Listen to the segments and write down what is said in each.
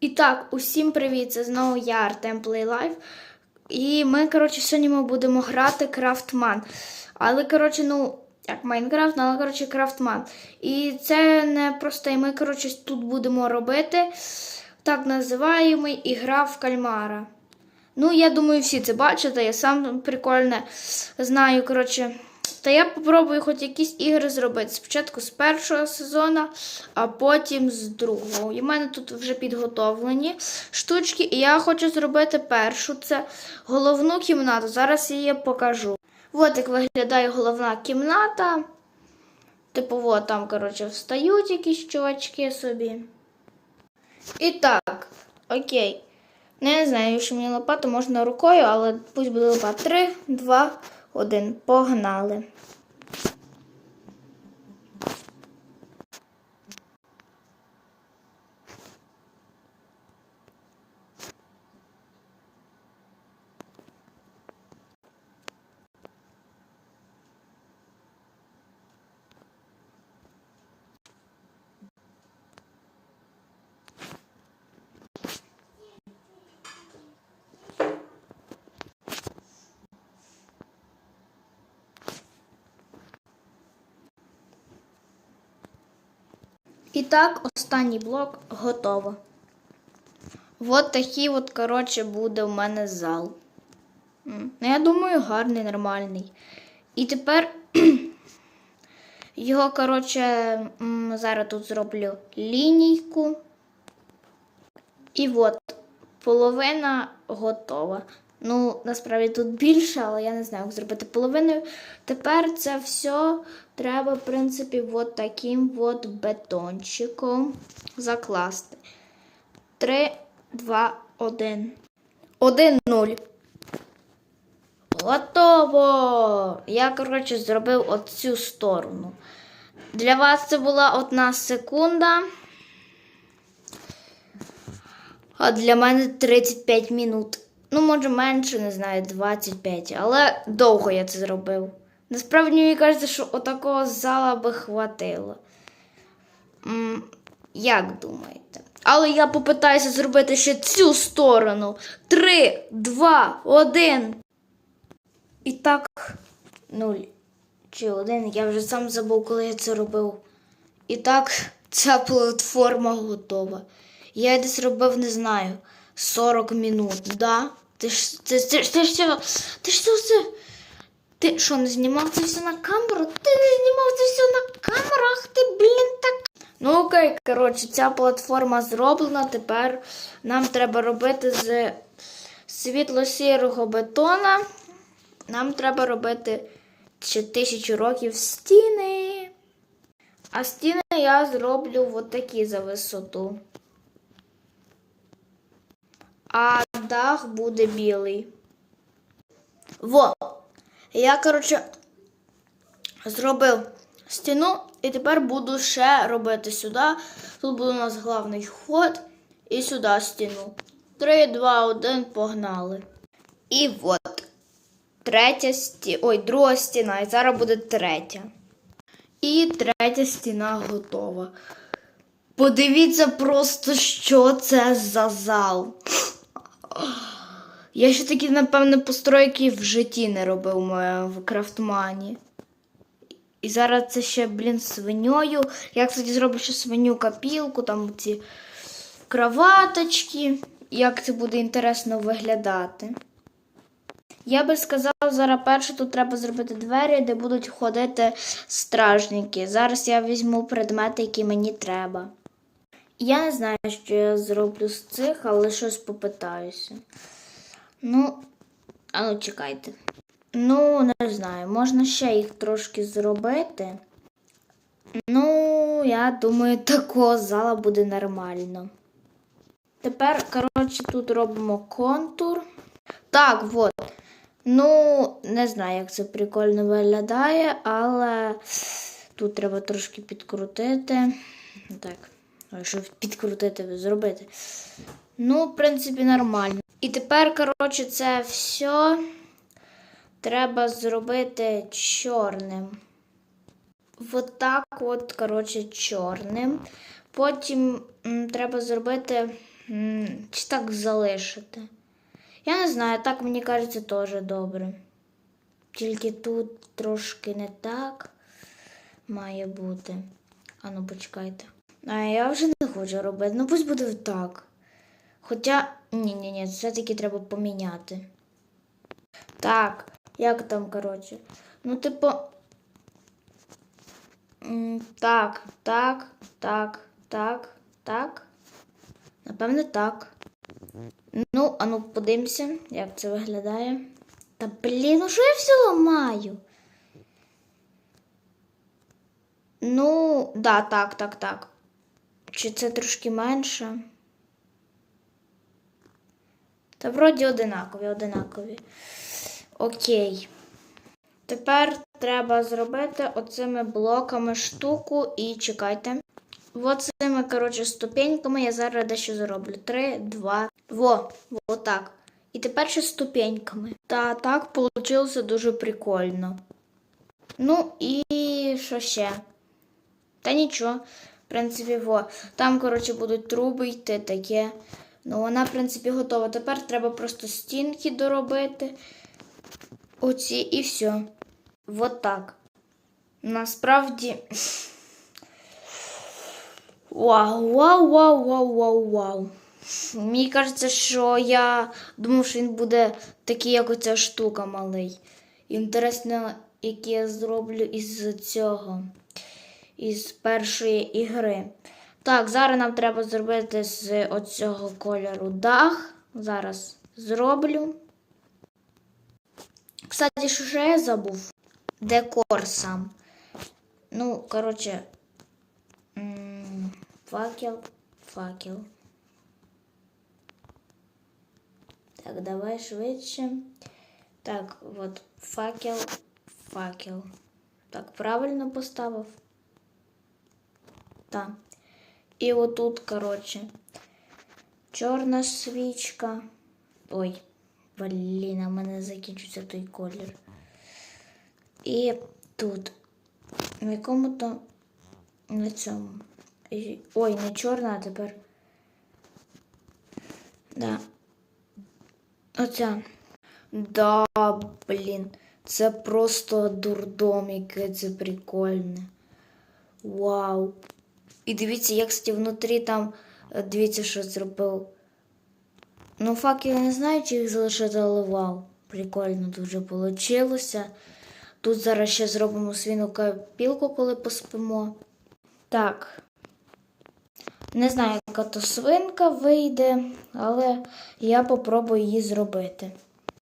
І так, усім привіт! Це знову я, Артем Плейлайф. І ми, коротше, сьогодні ми будемо грати Крафтман. Але, коротше, ну, як Майнкрафт, але, коротше, Крафтман. І це не просто, і ми, коротше, тут будемо робити так називаємо ігра в кальмара. Ну, я думаю, всі це бачите. Я сам прикольно знаю, коротше. Та я попробую хоч якісь ігри зробити. Спочатку з першого сезону, а потім з другого. І в мене тут вже підготовлені штучки. І я хочу зробити першу. Це головну кімнату. Зараз я її покажу. От як виглядає головна кімната. Типу, от там, коротше, встають якісь чувачки собі. І так, окей. Ну, не знаю, що мені лопату можна рукою, але пусть буде лопата. 3, 2, 1. Погнали. І так, останній блок готово. От такий от, коротше, буде в мене зал. Ну, я думаю, гарний, нормальний. І тепер його, коротше, зараз тут зроблю лінійку. І от, половина готова. Ну, насправді тут більше, але я не знаю, як зробити половиною. Тепер це все треба, в принципі, от таким от бетончиком закласти. 3, 2, 1. 1, 0. Готово! Я, коротше, зробив оцю сторону. Для вас це була одна секунда. А для мене 35 минут. Ну, може, менше, не знаю, 25. Але довго я це зробив. Насправді мені кажеться, що отакого зала би хватило. М, як думаєте? Але я попитаюся зробити ще цю сторону. 3, 2, 1. І так, 0 чи 1. Я вже сам забув, коли я це робив. І так, ця платформа готова. Я десь робив, не знаю, 40 минут, да? Ти ж ти, ти, ти, ж? Ти ж все. Ти що, не знімав це все на камеру? Ти не знімав це все на камерах, ти, блін, так. Ну окей, коротше, ця платформа зроблена. Тепер нам треба робити з світло-сірого бетона. Нам треба робити ще тисячу років стіни. А стіни я зроблю от такі за висоту. А дах буде білий. Во! Я, коротше, зробив стіну і тепер буду ще робити сюди. Тут буде у нас головний вход і сюди стіну. 3, 2, 1, погнали. І от. Третя сті... Ой, друга стіна. І зараз буде третя. І третя стіна готова. Подивіться просто, що це за зал. Я ще такі, напевно, постройки в житті не робив в крафтмані. І зараз це ще, блін, свиньою. Я, кстати, зроблю ще свиню копілку, там ці кроваточки. Як це буде інтересно виглядати. Я би сказав, зараз перше тут треба зробити двері, де будуть ходити стражники. Зараз я візьму предмети, які мені треба. Я не знаю, що я зроблю з цих, але щось попитаюся. Ну, а ну чекайте. Ну, не знаю, можна ще їх трошки зробити. Ну, я думаю, такого зала буде нормально. Тепер, коротше, тут робимо контур. Так, от. Ну, не знаю, як це прикольно виглядає, але тут треба трошки підкрутити. Так, щоб підкрутити, зробити. Ну, в принципі, нормально. І тепер, коротше, це все треба зробити чорним. Вот так от, коротше, чорним. Потім м, треба зробити М, Чи так залишити? Я не знаю, так мені кажеться теж добре. Тільки тут трошки не так має бути. Ану, почекайте. А я вже не хочу робити. Ну пусть буде так. Хоча. Ні, ні, ні, все-таки треба поміняти. Так, як там, коротше? Ну, типу. Так, так, так, так, так. Напевне, так. Ну, а ну подивимося, як це виглядає. Та блін, ну що я все ламаю? Ну, да, так, так, так. Чи це трошки менше? Та вроді одинакові, одинакові. Окей. Тепер треба зробити оцими блоками штуку і чекайте. Оцими, коротше, ступеньками я зараз дещо зроблю. Три, два. Во, во так. І тепер ще ступеньками. Та так вийшло дуже прикольно. Ну і що ще? Та нічого. В принципі, во. Там, коротше, будуть труби йти таке. Ну, вона, в принципі, готова. Тепер треба просто стінки доробити. Оці і все. Вот так. Насправді. Вау, вау, вау, вау, вау, вау. Мені кажеться, що я думав, що він буде такий, як оця штука малий. Інтересно, який я зроблю із цього, із першої ігри. Так, зараз нам треба зробити з оцього кольору дах. Зараз зроблю. Кстати, що я забув? Декор сам. Ну, коротше, факел, факел. Так, давай швидше. Так, от факел, факел. Так, правильно поставив. Так. І отут, коротше, чорна свічка. Ой, блін, а в мене закінчиться той колір. Тут. В якому-то на цьому. Ой, не чорна, а тепер. Да. Оця. Да, блін. Це просто дурдом, яке це прикольне. Вау. І дивіться, як кстати, внутрі там, е, дивіться, що зробив. Ну, факт я не знаю, чи їх залишити, але вау. Прикольно дуже вийшло. Тут зараз ще зробимо свіну копілку, коли поспимо. Так. Не знаю, яка то свинка вийде, але я попробую її зробити.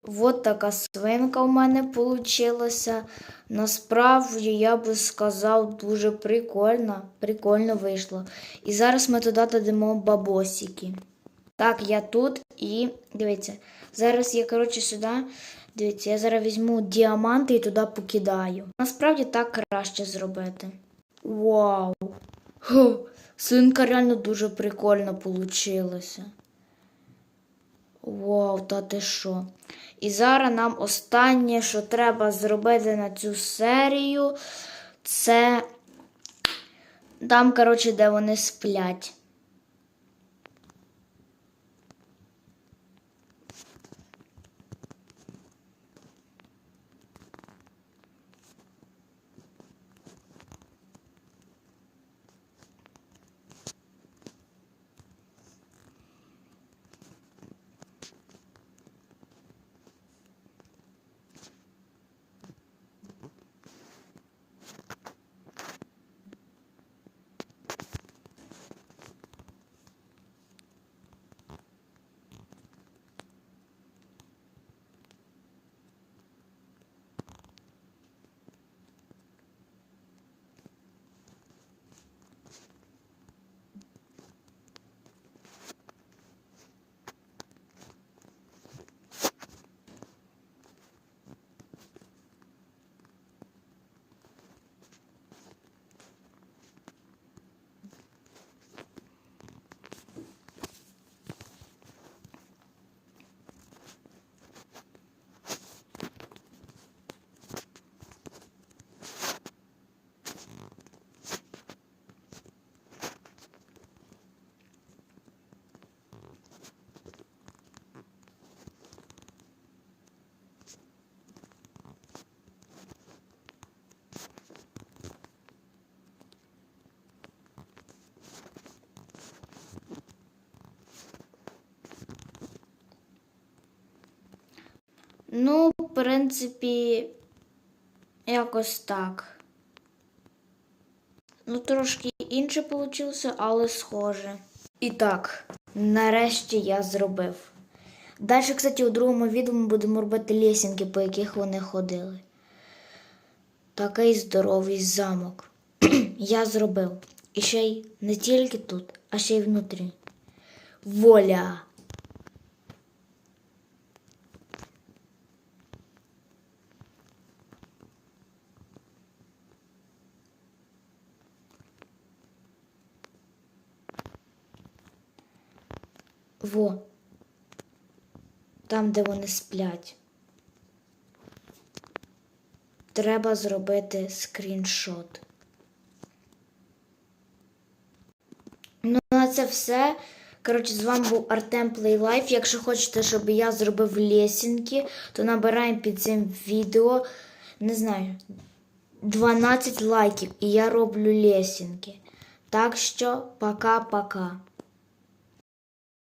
От така свинка у мене вийшла. Насправді, я би сказав, дуже прикольно. Прикольно вийшло. І зараз ми туди додамо бабосики. Так, я тут і дивіться, зараз я, коротше, сюди. Дивіться, я зараз візьму діаманти і туди покидаю. Насправді так краще зробити. Вау! Хо, свинка реально дуже прикольно получилася. Вау, та ти що? І зараз нам останнє, що треба зробити на цю серію, це там, коротше, де вони сплять. Ну, в принципі, якось так. Ну, трошки інше вийшло, але схоже. І так, нарешті я зробив. Далі, кстати, у другому відео ми будемо робити лесінки, по яких вони ходили. Такий здоровий замок. я зробив. І ще й не тільки тут, а ще й внутрі. Воля! Во. Там, де вони сплять. Треба зробити скріншот. Ну, на це все. Коротше, з вами був Артем Плейлайф. Якщо хочете, щоб я зробив лесінки, то набираємо під цим відео, не знаю, 12 лайків, і я роблю лесінки. Так що, пока-пока.